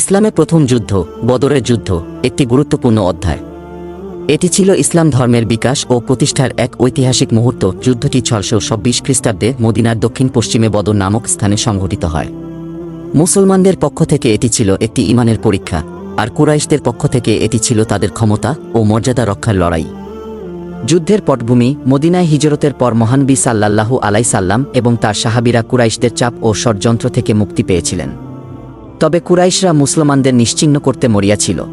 ইসলামে প্রথম যুদ্ধ, বদরের যুদ্ধ, একটি গুরুত্বপূর্ণ অধ্যায়। এটি ছিল ইসলাম ধর্মের বিকাশ ও প্রতিষ্ঠার এক ঐতিহাসিক মুহূর্ত। যুদ্ধটি ছয়শো চব্বিশ খ্রিস্টাব্দে মদিনার দক্ষিণ পশ্চিমে বদর নামক স্থানে সংঘটিত হয়। মুসলমানদের পক্ষ থেকে এটি ছিল একটি ইমানের পরীক্ষা, আর কুরাইশদের পক্ষ থেকে এটি ছিল তাদের ক্ষমতা ও মর্যাদা রক্ষার লড়াই। যুদ্ধের পটভূমি মদিনায় হিজরতের পর মহানবী সাল্লাল্লাহু আলাই সাল্লাম এবং তার সাহাবিরা কুরাইশদের চাপ ও ষড়যন্ত্র থেকে মুক্তি পেয়েছিলেন। তবে কুরাইশরা মুসলমানদের নিশ্চিহ্ন করতে মরিয়াছিল।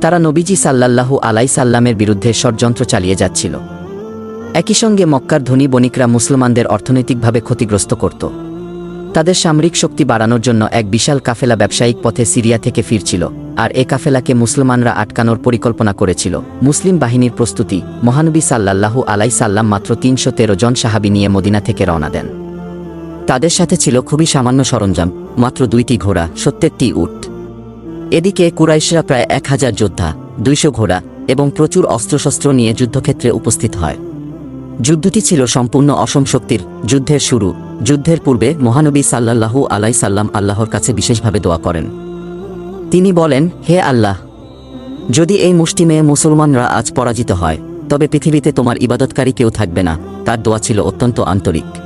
তারা নবীজি সাল্লাল্লাহু আলাই সাল্লামের বিরুদ্ধে ষড়যন্ত্র চালিয়ে যাচ্ছিল। একই সঙ্গে মক্কার ধনী বণিকরা মুসলমানদের অর্থনৈতিকভাবে ক্ষতিগ্রস্ত করত। তাদের সামরিক শক্তি বাড়ানোর জন্য এক বিশাল কাফেলা ব্যবসায়িক পথে সিরিয়া থেকে ফিরছিল, আর এ কাফেলাকে মুসলমানরা আটকানোর পরিকল্পনা করেছিল। মুসলিম বাহিনীর প্রস্তুতি, মহানবী সাল্লাল্লাহু আলাই সাল্লাম মাত্র তিনশো তেরো জন সাহাবি নিয়ে মদিনা থেকে রওনা দেন। তাদের সাথে ছিল খুবই সামান্য সরঞ্জাম মাত্র দুইটি ঘোড়া সত্তরটি উট। এদিকে কুরাইশরা প্রায় এক হাজার যোদ্ধা, দুইশো ঘোড়া এবং প্রচুর অস্ত্রশস্ত্র নিয়ে যুদ্ধক্ষেত্রে উপস্থিত হয়। যুদ্ধটি ছিল সম্পূর্ণ অসম শক্তির যুদ্ধের শুরু। যুদ্ধের পূর্বে মহানবী সাল্লাল্লাহু আলাই সাল্লাম আল্লাহর কাছে বিশেষভাবে দোয়া করেন। তিনি বলেন, হে আল্লাহ, যদি এই মুষ্টিমেয় মুসলমানরা আজ পরাজিত হয়, তবে পৃথিবীতে তোমার ইবাদতকারী কেউ থাকবে না। তার দোয়া ছিল অত্যন্ত আন্তরিক।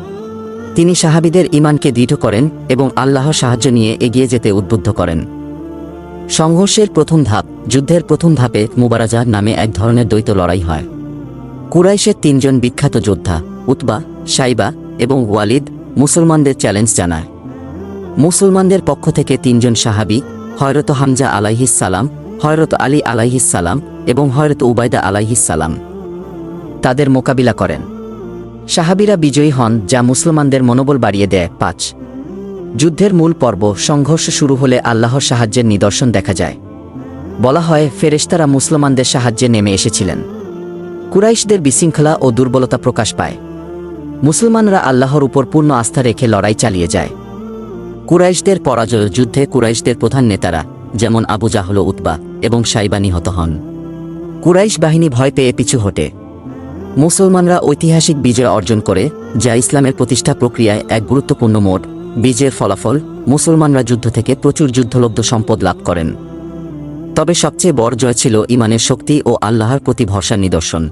তিনি সাহাবিদের ইমানকে দৃঢ় করেন এবং আল্লাহর সাহায্য নিয়ে এগিয়ে যেতে উদ্বুদ্ধ করেন। সংঘর্ষের প্রথম ধাপ, যুদ্ধের প্রথম ধাপে মুবারাজা নামে এক ধরনের দ্বৈত লড়াই হয়। কুরাইশের তিনজন বিখ্যাত যোদ্ধা, উতবা, সাইবা এবং ওয়ালিদ, মুসলমানদের চ্যালেঞ্জ জানায়। মুসলমানদের পক্ষ থেকে তিনজন সাহাবি, হয়রত হামজা আলাইহিস সালাম, হয়রত আলী আলাইহিস সালাম এবং হয়রত উবায়দা আলাইহিস সালাম, তাদের মোকাবিলা করেন। সাহাবিরা বিজয়ী হন, যা মুসলমানদের মনোবল বাড়িয়ে দেয়। পাঁচ। যুদ্ধের মূল পর্ব, সংঘর্ষ শুরু হলে আল্লাহর সাহায্যের নিদর্শন দেখা যায়। বলা হয়, ফেরেশতারা মুসলমানদের সাহায্যে নেমে এসেছিলেন। কুরাইশদের বিশৃঙ্খলা ও দুর্বলতা প্রকাশ পায়। মুসলমানরা আল্লাহর উপর পূর্ণ আস্থা রেখে লড়াই চালিয়ে যায়। কুরাইশদের পরাজয় যুদ্ধে কুরাইশদের প্রধান নেতারা, যেমন আবু জাহল উতবা এবং সাইবা নিহত হন। কুরাইশ বাহিনী ভয় পেয়ে পিছু হটে। মুসলমানরা ঐতিহাসিক বিজয় অর্জন করে, যা ইসলামের প্রতিষ্ঠা প্রক্রিয়ায় এক গুরুত্বপূর্ণ মোড়। বিজয়ের ফলাফল, মুসলমানরা যুদ্ধ থেকে প্রচুর যুদ্ধলব্ধ সম্পদ লাভ করেন। তবে সবচেয়ে বড় জয় ছিল ইমানের শক্তি ও আল্লাহর প্রতি ভরসার নিদর্শন।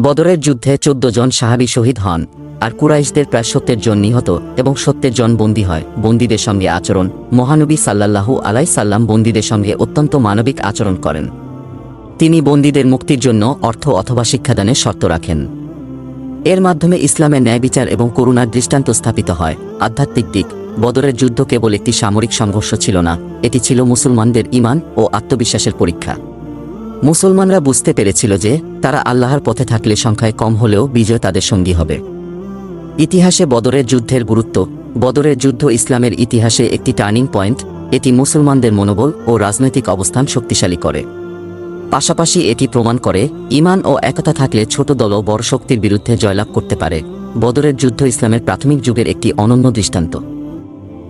বদরের যুদ্ধে চোদ্দ জন সাহাবি শহীদ হন, আর কুরাইশদের প্রায় সত্তর জন নিহত এবং সত্যের জন বন্দী হয়। বন্দীদের সঙ্গে আচরণ, মহানবী সাল্লাল্লাহু আলাই সাল্লাম বন্দীদের সঙ্গে অত্যন্ত মানবিক আচরণ করেন। তিনি বন্দীদের মুক্তির জন্য অর্থ অথবা শিক্ষাদানের শর্ত রাখেন। এর মাধ্যমে ইসলামের ন্যায় বিচার এবং করুণার দৃষ্টান্ত স্থাপিত হয়। আধ্যাত্মিক দিক, বদরের যুদ্ধ কেবল একটি সামরিক সংঘর্ষ ছিল না, এটি ছিল মুসলমানদের ইমান ও আত্মবিশ্বাসের পরীক্ষা। মুসলমানরা বুঝতে পেরেছিল যে, তারা আল্লাহর পথে থাকলে সংখ্যায় কম হলেও বিজয় তাদের সঙ্গী হবে। ইতিহাসে বদরের যুদ্ধের গুরুত্ব, বদরের যুদ্ধ ইসলামের ইতিহাসে একটি টার্নিং পয়েন্ট, এটি মুসলমানদের মনোবল ও রাজনৈতিক অবস্থান শক্তিশালী করে। পাশাপাশি এটি প্রমাণ করে, ইমান ও একতা থাকলে ছোট দলও বড় শক্তির বিরুদ্ধে জয়লাভ করতে পারে। বদরের যুদ্ধ ইসলামের প্রাথমিক যুগের একটি অনন্য দৃষ্টান্ত।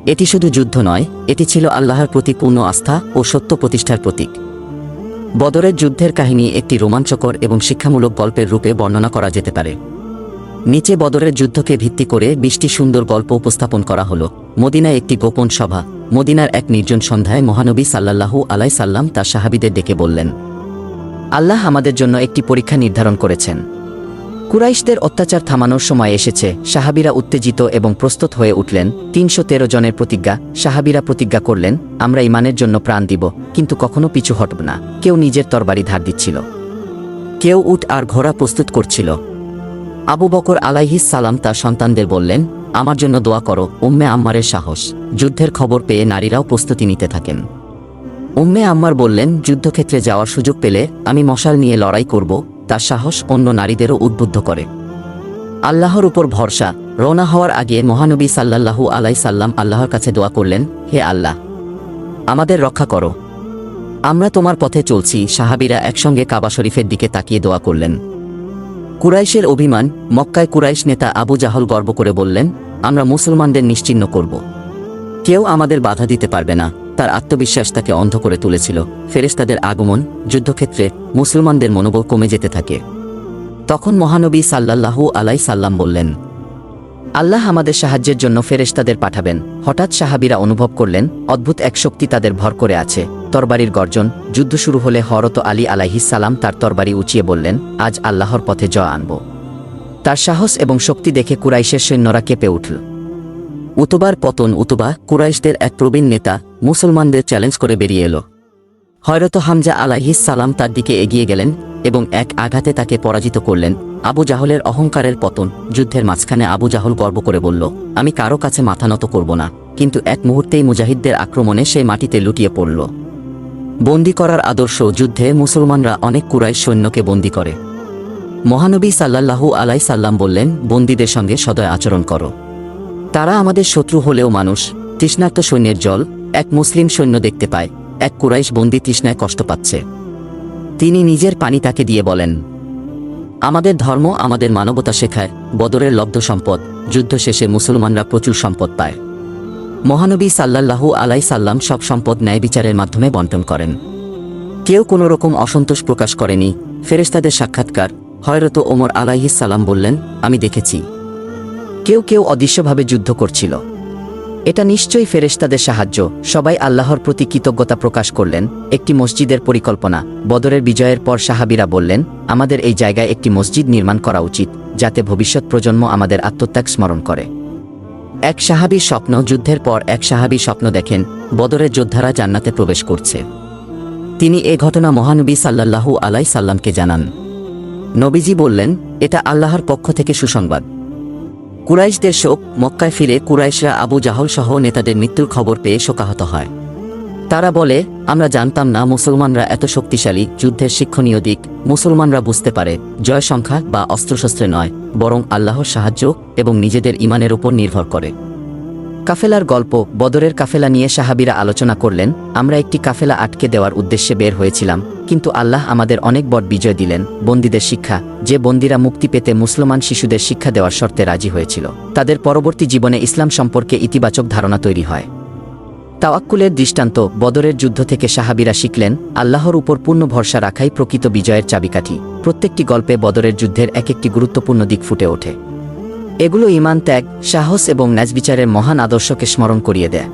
এটি শুধু যুদ্ধ নয়, এটি ছিল আল্লাহর প্রতি পূর্ণ আস্থা ও সত্য প্রতিষ্ঠার প্রতীক। বদরের যুদ্ধের কাহিনী একটি রোমাঞ্চকর এবং শিক্ষামূলক গল্পের রূপে বর্ণনা করা যেতে পারে। নিচে বদরের যুদ্ধকে ভিত্তি করে বিশটি সুন্দর গল্প উপস্থাপন করা হলো। মদিনায় একটি গোপন সভা। মদিনার এক নির্জন সন্ধ্যায় মহানবী সাল্লাল্লাহু আলাই সাল্লাম তার সাহাবিদের ডেকে বললেন আল্লাহ আমাদের জন্য একটি পরীক্ষা নির্ধারণ করেছেন। কুরাইশদের অত্যাচার থামানোর সময় এসেছে, সাহাবিরা উত্তেজিত এবং প্রস্তুত হয়ে উঠলেন, তিনশো তেরো জনের প্রতিজ্ঞা, সাহাবিরা প্রতিজ্ঞা করলেন, আমরা ইমানের জন্য প্রাণ দিব, কিন্তু কখনো পিছু হটব না, কেউ নিজের তরবারি ধার দিচ্ছিল। কেউ উট আর ঘোড়া প্রস্তুত করছিল। আবু বকর আলাইহিস সালাম তার সন্তানদের বললেন, আমার জন্য দোয়া করো, উম্মে আম্মারের সাহস। যুদ্ধের খবর পেয়ে নারীরাও প্রস্তুতি নিতে থাকেন। উম্মে আম্মার বললেন, যুদ্ধক্ষেত্রে যাওয়ার সুযোগ পেলে আমি মশাল নিয়ে লড়াই করব, তার সাহস অন্য নারীদেরও উদ্বুদ্ধ করে। আল্লাহর উপর ভরসা, রওনা হওয়ার আগে মহানবী সাল্লাল্লাহু আলাই সাল্লাম আল্লাহর কাছে দোয়া করলেন, হে আল্লাহ, আমাদের রক্ষা করো। আমরা তোমার পথে চলছি। সাহাবিরা একসঙ্গে কাবা শরীফের দিকে তাকিয়ে দোয়া করলেন। কুরাইশের অভিমান, মক্কায় কুরাইশ নেতা আবু জাহল গর্ব করে বললেন, আমরা মুসলমানদের নিশ্চিহ্ন করব। কেউ আমাদের বাধা দিতে পারবে না। তার আত্মবিশ্বাস তাকে অন্ধ করে তুলেছিল। ফেরেশতাদের আগমন যুদ্ধক্ষেত্রে মুসলমানদের মনোবল কমে যেতে থাকে। তখন মহানবী সাল্লাল্লাহু আলাই সাল্লাম বললেন, আল্লাহ আমাদের সাহায্যের জন্য ফেরেশতাদের পাঠাবেন। হঠাৎ সাহাবীরা অনুভব করলেন, অদ্ভুত এক শক্তি তাদের ভর করে আছে। তরবারির গর্জন, যুদ্ধ শুরু হলে হরত আলী সালাম তার তরবারি উঁচিয়ে বললেন, আজ আল্লাহর পথে জয় আনব। তার সাহস এবং শক্তি দেখে কুরাইশের সৈন্যরা কেঁপে উঠল। উতবার পতন উতবা কুরাইশদের এক প্রবীণ নেতা মুসলমানদের চ্যালেঞ্জ করে বেরিয়ে এলো। হয়রত হামজা আলাইহিস সালাম তার দিকে এগিয়ে গেলেন এবং এক আঘাতে তাকে পরাজিত করলেন। আবু জাহলের অহংকারের পতন যুদ্ধের মাঝখানে আবু জাহল গর্ব করে বলল, আমি কারও কাছে মাথা নত করব না। কিন্তু এক মুহূর্তেই মুজাহিদদের আক্রমণে সেই মাটিতে লুটিয়ে পড়ল। বন্দি করার আদর্শ যুদ্ধে মুসলমানরা অনেক কুরাইশ সৈন্যকে বন্দি করে। মহানবী সাল্লাল্লাহু আলাই সাল্লাম বললেন, বন্দীদের সঙ্গে সদয় আচরণ করো। তারা আমাদের শত্রু হলেও মানুষ। তৃষ্ণার্ত সৈন্যের জল, এক মুসলিম সৈন্য দেখতে পায়। এক কুরাইশ বন্দি তৃষ্ণায় কষ্ট পাচ্ছে। তিনি নিজের পানি তাকে দিয়ে বলেন, আমাদের ধর্ম আমাদের মানবতা শেখায়। বদরের লব্ধ সম্পদ, যুদ্ধ শেষে মুসলমানরা প্রচুর সম্পদ পায়। মহানবী সাল্লাল্লাহু আলাই সাল্লাম সব সম্পদ ন্যায় বিচারের মাধ্যমে বন্টন করেন। কেউ কোনো রকম অসন্তোষ প্রকাশ করেনি। ফেরেশতাদের সাক্ষাৎকার, হয়রত ওমর আলাইহিস সালাম বললেন, আমি দেখেছি। কেউ কেউ অদৃশ্যভাবে যুদ্ধ করছিল। এটা নিশ্চয়ই ফেরেশতাদের সাহায্য। সবাই আল্লাহর প্রতি কৃতজ্ঞতা প্রকাশ করলেন। একটি মসজিদের পরিকল্পনা। বদরের বিজয়ের পর সাহাবীরা বললেন, আমাদের এই জায়গায় একটি মসজিদ নির্মাণ করা উচিত, যাতে ভবিষ্যৎ প্রজন্ম আমাদের আত্মত্যাগ স্মরণ করে। এক সাহাবীর স্বপ্ন, যুদ্ধের পর এক সাহাবী স্বপ্ন দেখেন, বদরের যোদ্ধারা জান্নাতে প্রবেশ করছে। তিনি এ ঘটনা মহানবী সাল্লাল্লাহু আলাই সাল্লামকে জানান। নবীজি বললেন, এটা আল্লাহর পক্ষ থেকে সুসংবাদ। কুরাইশদের শোক মক্কায় ফিরে কুরাইশরা আবু জাহল সহ নেতাদের মৃত্যুর খবর পেয়ে শোকাহত হয়। তারা বলে, আমরা জানতাম না মুসলমানরা এত শক্তিশালী, যুদ্ধের শিক্ষণীয় দিক। মুসলমানরা বুঝতে পারে জয় সংখ্যা বা অস্ত্রশস্ত্রে নয়, বরং আল্লাহর সাহায্য এবং নিজেদের ইমানের উপর নির্ভর করে। কাফেলার গল্প, বদরের কাফেলা নিয়ে সাহাবীরা আলোচনা করলেন, আমরা একটি কাফেলা আটকে দেওয়ার উদ্দেশ্যে বের হয়েছিলাম, কিন্তু আল্লাহ আমাদের অনেক বড় বিজয় দিলেন, বন্দীদের শিক্ষা, যে বন্দীরা মুক্তি পেতে মুসলমান শিশুদের শিক্ষা দেওয়ার শর্তে রাজি হয়েছিল। তাদের পরবর্তী জীবনে ইসলাম সম্পর্কে ইতিবাচক ধারণা তৈরি হয়। তাওয়াক্কুলের দৃষ্টান্ত, বদরের যুদ্ধ থেকে সাহাবীরা শিখলেন, আল্লাহর উপর পূর্ণ ভরসা রাখাই প্রকৃত বিজয়ের চাবিকাঠি। প্রত্যেকটি গল্পে বদরের যুদ্ধের এক একটি গুরুত্বপূর্ণ দিক ফুটে ওঠে। এগুলো ইমান ত্যাগ সাহস এবং ন্যাজবিচারের মহান আদর্শকে স্মরণ করিয়ে দেয়।